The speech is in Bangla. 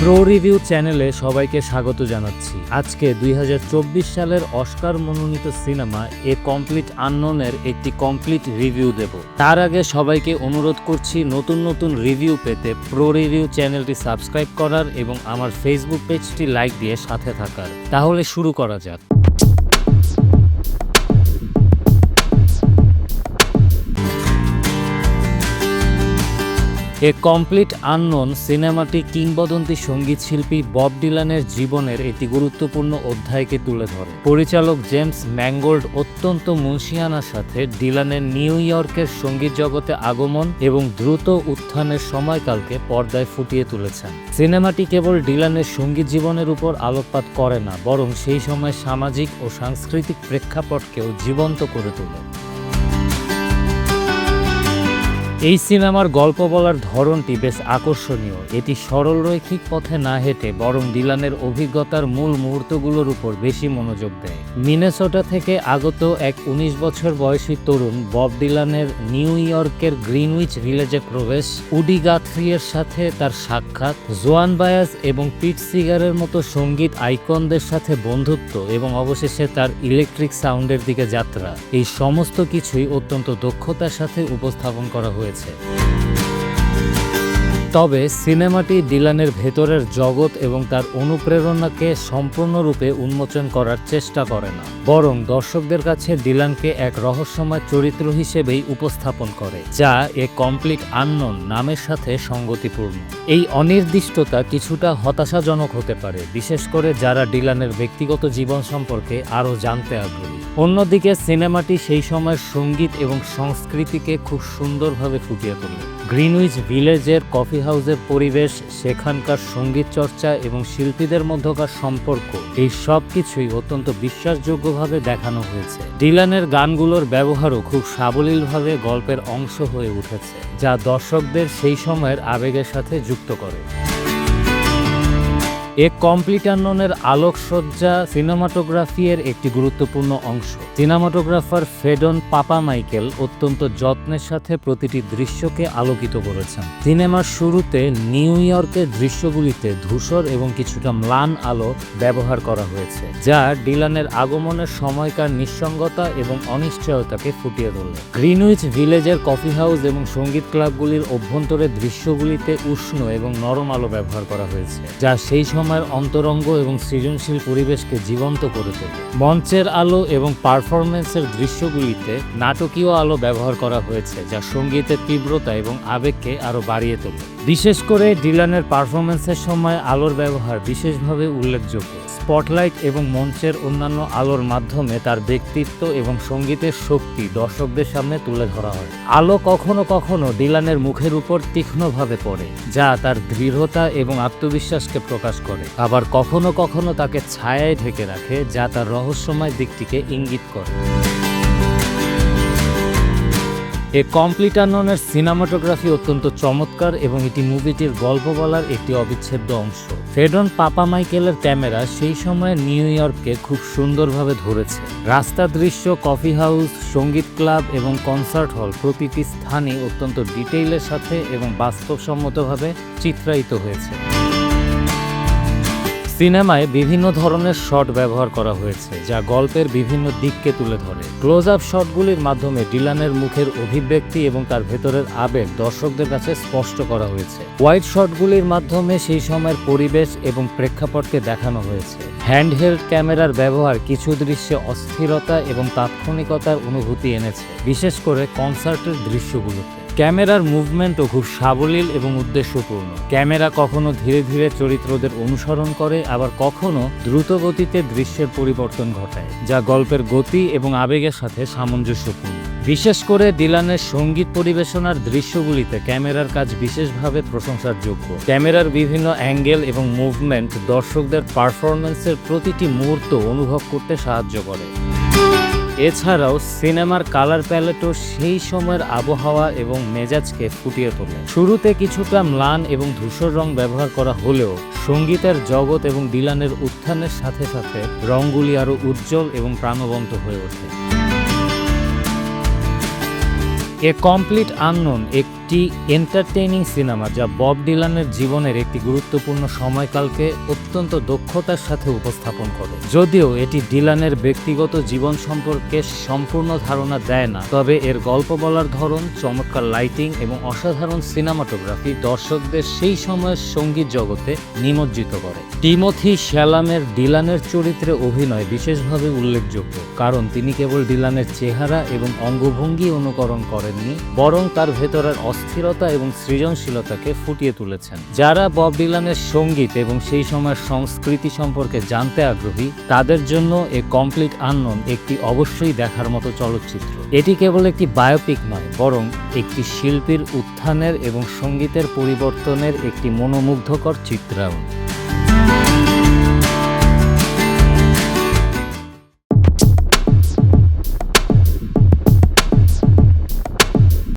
প্রো রিভিউ চ্যানেলে সবাইকে স্বাগত জানাচ্ছি। আজকে দুই হাজার চব্বিশ সালের অস্কার মনোনীত সিনেমা এ কমপ্লিট আননোনের একটি কমপ্লিট রিভিউ দেব। তার আগে সবাইকে অনুরোধ করছি নতুন নতুন রিভিউ পেতে প্রো রিভিউ চ্যানেলটি সাবস্ক্রাইব করার এবং আমার ফেসবুক পেজটি লাইক দিয়ে সাথে থাকার। তাহলে শুরু করা যাক। এ কমপ্লিট আননোন সিনেমাটি কিংবদন্তি সংগীত শিল্পী বব ডিলানের জীবনের একটি গুরুত্বপূর্ণ অধ্যায়কে তুলে ধরে। পরিচালক জেমস ম্যাঙ্গোল্ড অত্যন্ত মুন্সিয়ানার সাথে ডিলানের নিউ ইয়র্কের সংগীত জগতে আগমন এবং দ্রুত উত্থানের সময়কালকে পর্দায় ফুটিয়ে তুলেছেন। সিনেমাটি কেবল ডিলানের সংগীত জীবনের উপর আলোকপাত করে না, বরং সেই সময় সামাজিক ও সাংস্কৃতিক প্রেক্ষাপটকেও জীবন্ত করে তোলে। এই সিনেমার গল্প বলার ধরনটি বেশ আকর্ষণীয়। এটি সরলরৈখিক পথে না হেঁটে বরং ডিলানের অভিজ্ঞতার মূল মুহূর্তগুলোর উপর বেশি মনোযোগ দেয়। মিনেসোটা থেকে আগত এক ১৯ বছর বয়সী তরুণ বব ডিলানের নিউ ইয়র্কের গ্রিনউইচ ভিলেজে প্রবেশ, উডি গাথরিয়ের সাথে তার সাক্ষাৎ, জোয়ান বায়াস এবং পিট সিগারের মতো সংগীত আইকনদের সাথে বন্ধুত্ব এবং অবশেষে তার ইলেকট্রিক সাউন্ডের দিকে যাত্রা। এই সমস্ত কিছুই অত্যন্ত দক্ষতার সাথে উপস্থাপন করা হয়েছে। তবে সিনেমাটি ডিলানের ভেতরের জগৎ এবং তার অনুপ্রেরণাকে সম্পূর্ণরূপে উন্মোচন করার চেষ্টা করে না, বরং দর্শকদের কাছে ডিলানকে এক রহস্যময় চরিত্র হিসেবেই উপস্থাপন করে, যা এ কমপ্লিট আননোন নামের সাথে সঙ্গতিপূর্ণ। এই অনির্দিষ্টতা কিছুটা হতাশাজনক হতে পারে, বিশেষ করে যারা ডিলানের ব্যক্তিগত জীবন সম্পর্কে আরও জানতে আগ্রহী। অন্যদিকে সিনেমাটি সেই সময়ের সংগীত এবং সংস্কৃতিকে খুব সুন্দরভাবে ফুটিয়ে তোলে। গ্রিনউইচ ভিলেজের কফি হাউসের পরিবেশ, সেখানকার সংগীত চর্চা এবং শিল্পীদের মধ্যকার সম্পর্ক, এই সব কিছুই অত্যন্ত বিশ্বাসযোগ্যভাবে দেখানো হয়েছে। ডিলানের গানগুলোর ব্যবহারও খুব সাবলীলভাবে গল্পের অংশ হয়ে উঠেছে, যা দর্শকদের সেই সময়ের আবেগের সাথে যুক্ত করে। এ কমপ্লিটাননের আলোকসজ্জা সিনেমাটোগ্রাফি এর একটি গুরুত্বপূর্ণ অংশ। সিনেমাটোগ্রাফার ফেডন পাপা মাইকেল অত্যন্ত যত্নের সাথে প্রতিটি দৃশ্যকে আলোকিত করেছেন। সিনেমার শুরুতে নিউ ইয়র্কের দৃশ্যগুলিতে ধূসর এবং কিছুটা ম্লান আলো ব্যবহার করা হয়েছে, যা ডিলানের আগমনের সময়কার নিঃসঙ্গতা এবং অনিশ্চয়তাকে ফুটিয়ে তোলে। গ্রিনউইচ ভিলেজের কফি হাউস এবং সংগীত ক্লাবগুলির অভ্যন্তরের দৃশ্যগুলিতে উষ্ণ এবং নরম আলো ব্যবহার করা হয়েছে, যা সেই সময়ের অন্তরঙ্গ এবং সৃজনশীল পরিবেশকে জীবন্ত করে তোলে। মঞ্চের আলো এবং পারফরমেন্সের দৃশ্যগুলিতে নাটকীয় আলো ব্যবহার করা হয়েছে, যা সঙ্গীতের তীব্রতা এবং আবেগকে আরও বাড়িয়ে তোলে। বিশেষ করে ডিলানের পারফরমেন্সের সময় আলোর ব্যবহার বিশেষভাবে উল্লেখযোগ্য। স্পটলাইট এবং মঞ্চের অন্যান্য আলোর মাধ্যমে তার ব্যক্তিত্ব এবং সঙ্গীতের শক্তি দর্শকদের সামনে তুলে ধরা হয়। আলো কখনো কখনো ডিলানের মুখের উপর তীক্ষ্ণভাবে পড়ে, যা তার দৃঢ়তা এবং আত্মবিশ্বাসকে প্রকাশ করে। আবার কখনো কখনো তাকে ছায়ায় ঢেকে রাখে, যা তার রহস্যময় দিকটিকে ইঙ্গিত করে। এ কমপ্লিটাননের সিনেমাটোগ্রাফি অত্যন্ত চমৎকার এবং এটি মুভিটির গল্প বলার একটি অবিচ্ছেদ্য অংশ। ফেডন পাপা মাইকেলের ক্যামেরা সেই সময়ে নিউ ইয়র্ককে খুব সুন্দরভাবে ধরেছে। রাস্তা দৃশ্য, কফি হাউস, সংগীত ক্লাব এবং কনসার্ট হল প্রতিটি স্থানে অত্যন্ত ডিটেইলের সাথে এবং বাস্তবসম্মতভাবে চিত্রায়িত হয়েছে। সিনেমায় বিভিন্ন ধরনের শট ব্যবহার করা হয়েছে, যা গল্পের বিভিন্ন দিককে তুলে ধরে। ক্লোজ আপ শটগুলির মাধ্যমে ডিলানের মুখের অভিব্যক্তি এবং তার ভেতরের আবেগ দর্শকদের কাছে স্পষ্ট করা হয়েছে। হোয়াইট শটগুলির মাধ্যমে সেই সময়ের পরিবেশ এবং প্রেক্ষাপটকে দেখানো হয়েছে। হ্যান্ডহেল্ড ক্যামেরার ব্যবহার কিছু দৃশ্যে অস্থিরতা এবং তাৎক্ষণিকতার অনুভূতি এনেছে, বিশেষ করে কনসার্টের দৃশ্যগুলোতে। ক্যামেরার মুভমেন্টও খুব সাবলীল এবং উদ্দেশ্যপূর্ণ। ক্যামেরা কখনো ধীরে ধীরে চরিত্রদের অনুসরণ করে, আবার কখনো দ্রুত গতিতে দৃশ্যের পরিবর্তন ঘটায়, যা গল্পের গতি এবং আবেগের সাথে সামঞ্জস্যপূর্ণ। বিশেষ করে ডিলানের সংগীত পরিবেশনার দৃশ্যগুলিতে ক্যামেরার কাজ বিশেষভাবে প্রশংসার যোগ্য ক্যামেরার বিভিন্ন অ্যাঙ্গেল এবং মুভমেন্ট দর্শকদের পারফরমেন্সের প্রতিটি মুহূর্ত অনুভব করতে সাহায্য করে। এছাড়াও সিনেমার কালার প্যালেটও সেই সময়ের আবহাওয়া এবং মেজাজকে ফুটিয়ে তোলে। শুরুতে কিছুটা ম্লান এবং ধূসর রং ব্যবহার করা হলেও সঙ্গীতের জগৎ এবং ডিলানের উত্থানের সাথে সাথে রঙগুলি আরও উজ্জ্বল এবং প্রাণবন্ত হয়ে ওঠে। এ কমপ্লিট আননোন এক একটি এন্টারটেইনিং সিনেমা যা বব ডিলানের জীবনের একটি গুরুত্বপূর্ণ সময়কালকে অত্যন্ত দক্ষতার সাথে উপস্থাপন করে। যদিও এটি ডিলানের ব্যক্তিগত জীবন সম্পর্কে সম্পূর্ণ ধারণা দেয় না, তবে এর গল্প বলার ধরন, চমৎকার লাইটিং এবং অসাধারণ সিনেমাটোগ্রাফি দর্শকদের সেই সময়ের সংগীত জগতে নিমজ্জিত করে। টিমোথি শ্যালামের ডিলানের চরিত্রে অভিনয় বিশেষভাবে উল্লেখযোগ্য, কারণ তিনি কেবল ডিলানের চেহারা এবং অঙ্গভঙ্গি অনুকরণ করেননি, বরং তার ভেতরের অস্থিরতা এবং সৃজনশীলতাকে ফুটিয়ে তুলেছেন। যারা বব ডিলানের সংগীত এবং সেই সময়ের সংস্কৃতি সম্পর্কে জানতে আগ্রহী, তাদের জন্য এ কমপ্লিট আননোন একটি অবশ্যই দেখার মতো চলচ্চিত্র। এটি কেবল একটি বায়োপিক নয়, বরং একটি শিল্পীর উত্থানের এবং সঙ্গীতের পরিবর্তনের একটি মনোমুগ্ধকর চিত্রায়ন